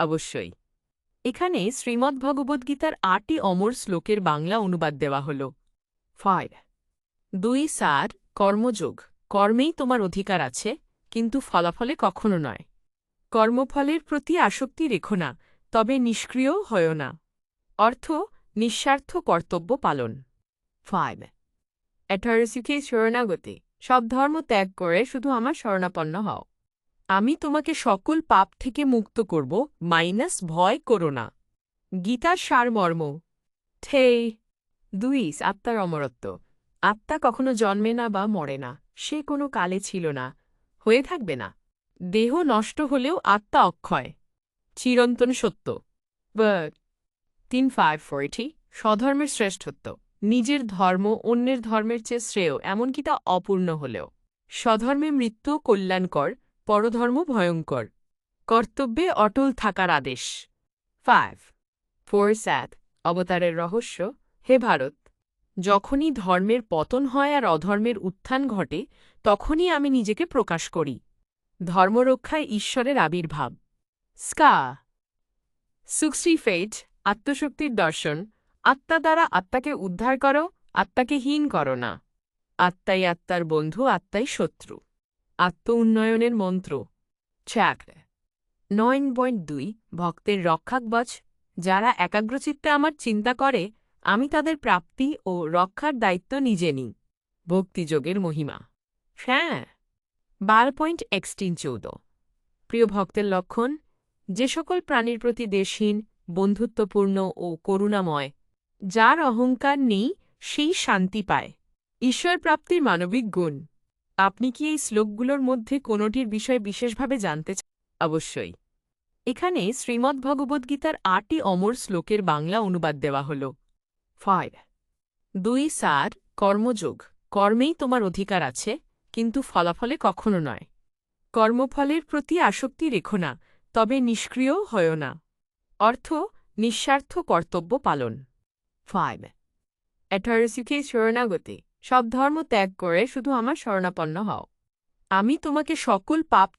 অবশ্যই। এখানে শ্রীমদ্ ভগবদ্গীতার আটটি অমর শ্লোকের বাংলা অনুবাদ দেওয়া হল। ফাইভ। দুই সার, কর্মযোগ। কর্মেই তোমার অধিকার আছে, কিন্তু ফলাফলে কখনো নয়। কর্মফলের প্রতি আসক্তি রেখো না, তবে নিষ্ক্রিয় হয় না। অর্থ, নিঃস্বার্থ কর্তব্য পালন। ফাইভ। অ্যাঠারসিকে শরণাগতি। সব ধর্ম ত্যাগ করে শুধু আমার শরণাপন্ন হও। আমি তোমাকে সকল পাপ থেকে মুক্ত করব, মাইনাস ভয় করো না। গীতার সারমর্ম। থে দুই আত্মার অমরত্ব। আত্মা কখনো জন্মে না বা মরে না, সে কোনো কালে ছিল না, হয়ে থাকবে না। দেহ নষ্ট হলেও আত্মা অক্ষয়। চিরন্তন সত্য। তিন ফাইভ ফোরটি স্বধর্মের শ্রেষ্ঠত্ব। নিজের ধর্ম অন্যের ধর্মের চেয়ে শ্রেয়, এমনকি তা অপূর্ণ হলেও। স্বধর্মে মৃত্যু কল্যাণকর পরধর্ম ভয়ঙ্কর। কর্তব্যে অটল থাকার আদেশ। ফাইভ ফোর স্যাথ অবতারের রহস্য, হে ভারত, যখনই ধর্মের পতন হয় আর অধর্মের উত্থান ঘটে, তখনই আমি নিজেকে প্রকাশ করি। ধর্মরক্ষায় ঈশ্বরের আবির্ভাব। স্কা সুক্সি ফেট আত্মশক্তির দর্শন। আত্মা দ্বারা আত্মাকে উদ্ধার করো, আত্মাকে হীন করো না। আত্মাই আত্মার বন্ধু, আত্মাই শত্রু। আত্ম উন্নয়নের মন্ত্র। চাক নয়ন পয়েন্ট দুই, ভক্তের রক্ষাকবচ। যারা একাগ্রচিত্তে আমার চিন্তা করে, আমি তাদের প্রাপ্তি ও রক্ষার দায়িত্ব নিজে নিই। ভক্তিযোগের মহিমা। হ্যাঁ বারো পয়েন্ট এক্সটিন চৌদ প্রিয় ভক্তের লক্ষণ, যে সকল প্রাণীর প্রতি দেশহীন, বন্ধুত্বপূর্ণ ও করুণাময়, যার অহংকার নেই, সেই শান্তি পায়। ঈশ্বর প্রাপ্তির মানবিক গুণ। আপনি কি এই শ্লোকগুলোর মধ্যে কোনোটির বিষয়ে বিশেষভাবে জানতে চান? অবশ্যই। এখানে শ্রীমদ্ ভগবদ্গীতার আটটি অমর শ্লোকের বাংলা অনুবাদ দেওয়া হল। ফাইভ। দুই সার, কর্মযোগ। কর্মেই তোমার অধিকার আছে, কিন্তু ফলাফলে কখনো নয়। কর্মফলের প্রতি আসক্তি রেখো না, তবে নিষ্ক্রিয় হয় না। অর্থ, নিঃস্বার্থ কর্তব্য পালন। ফাইভ। অ্যাঠারসিকে শরণাগতি। সব ধর্ম ত্যাগ করে শুধু আমার শরণাপন্ন হও। আমি তোমাকে সকল পাপ